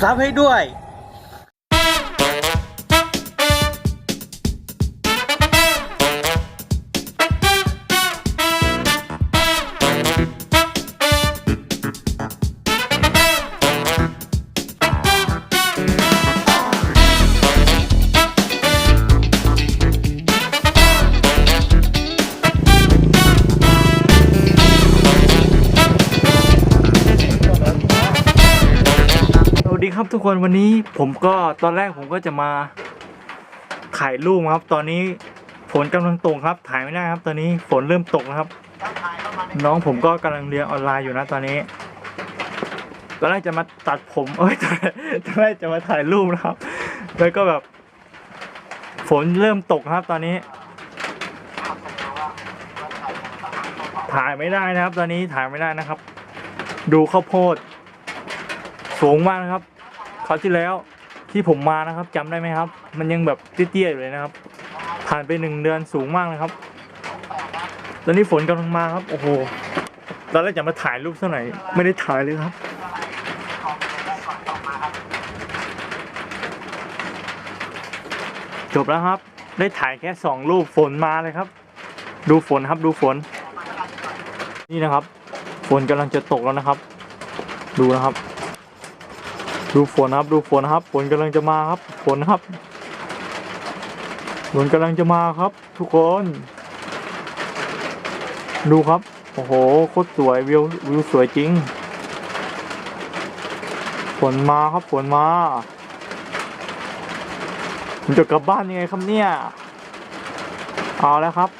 ซับให้ด้วย วัสดีครับทุกคนวันนี้ผมก็ตอนแรกผมก็จะมาถ่ายรูปครับ ตอนนี้ฝนกำลังตกครับ ถ่ายไม่ได้ครับ ตอนนี้ฝนเริ่มตกนะครับ น้องผมก็กำลังเรียนออนไลน์อยู่นะตอนนี้ตอนแรกจะมาตัดผมเอ้ยตอตอนแรกจะมาถ่ายรูปนะครับ แล้วก็แบบ ฝนเริ่มตกครับ ตอนนี้ ถ่ายไม่ได้นะครับ ตอนนี้ถ่ายไม่ได้นะครับ ดูข้าวโพด สูงมากนะครับคราวที่แล้วที่ผมมานะครับจำได้ไหมครับ มันยังแบบเตี้ยๆอยู่เลยนะครับ ผ่านไปหนึ่งเดือนสูงมากนะครับ ตอนนี้ฝนกำลังมาครับ โอ้โหตอนแรกจะมาถ่ายรูปสักหน่ไม่ได้ถ่ายเลยครับจบแล้วครับ ได้ถ่ายแค่สองรูปฝนมาเลยครับ ดูฝนครับดูฝน นี่นะครับ ฝนกำลังจะตกแล้วนะครับ ดูนะครับ ดูฝนครับดูฝนครับฝนกำลังจะมาครับฝนครับฝนกำลังจะมาครับ ทุกคน ดูครับโอ้โหโคตรสวยวิววิวสวยจริงฝนมาครับฝนมาผมจะกลับบ้านยังไงครับเนี่ย เอาแล้วครับ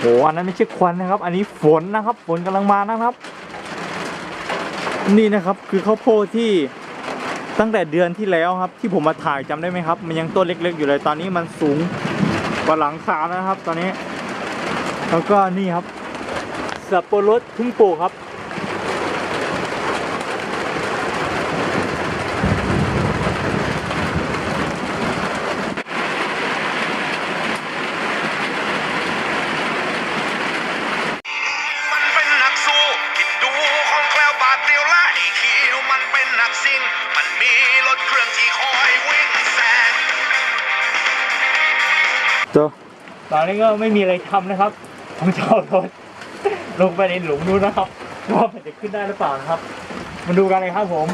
โหอันนั้นไม่ใช่ควันนะครับ อันนี้ฝนนะครับ ฝนกำลังมานะครับ นี่นะครับคือข้าวโพดที่ตั้งแต่เดือนที่แล้วครับ ที่ผมมาถ่ายจำได้ไหมครับ มันยังต้นเล็ก ๆ อยู่เลยตอนนี้มันสูงกว่าหลังคาแล้วครับ ตอนนี้ แล้วก็นี่ครับสับปะรดเพึ่งปลูกครับ นเป็นนักซิ่ง มันมีรถเครื่องที่คอยวิ่งแซงเจอตอนนี้ก็ไม่มีอะไรทำนะครับผมจะเอารถลงไปในหลุมนู้นนะครับว่ามันจะขึ้นได้หรือเปล่านะครับ มาดูกันเลยครับผม